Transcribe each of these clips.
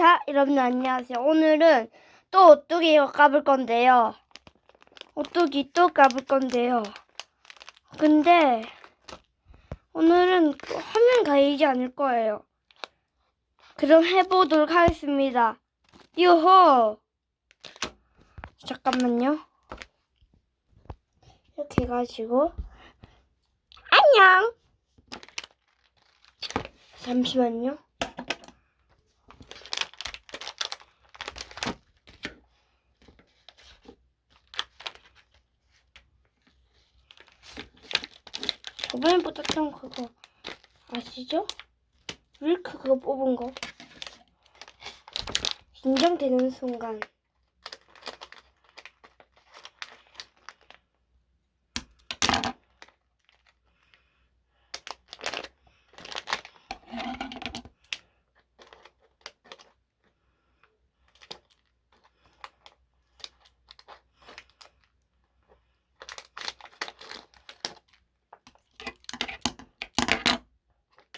자, 여러분 안녕하세요. 오늘은 또 오뚜기 까볼 건데요. 오뚜기 또 까볼 건데요. 근데 오늘은 화면 가리지 않을 거예요. 그럼 해보도록 하겠습니다. 요호! 잠깐만요. 이렇게 해가지고 안녕! 잠시만요. 저번에 뽑았던 그거 아시죠? 윌크 그거 뽑은 거 인정되는 순간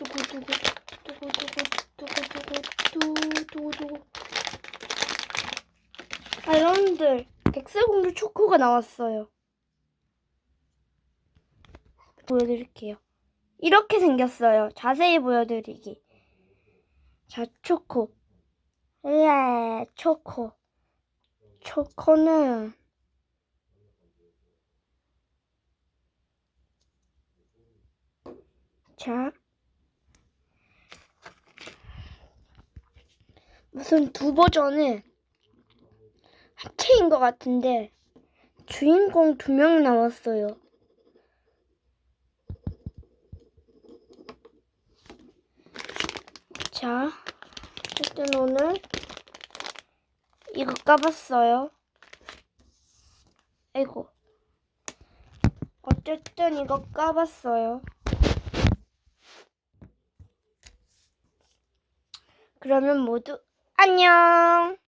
두구두구 두구두구 두구두구 두구두구 아 여러분들 백설공주 초코가 나왔어요 보여드릴게요 이렇게 생겼어요 자세히 보여드리기 자 초코 예 초코 초코는 자 무슨 두 버전은 합체인 것 같은데 주인공 두 명 나왔어요. 자, 어쨌든 오늘 이거 까봤어요. 아이고. 어쨌든 이거 까봤어요. 그러면 모두 안녕!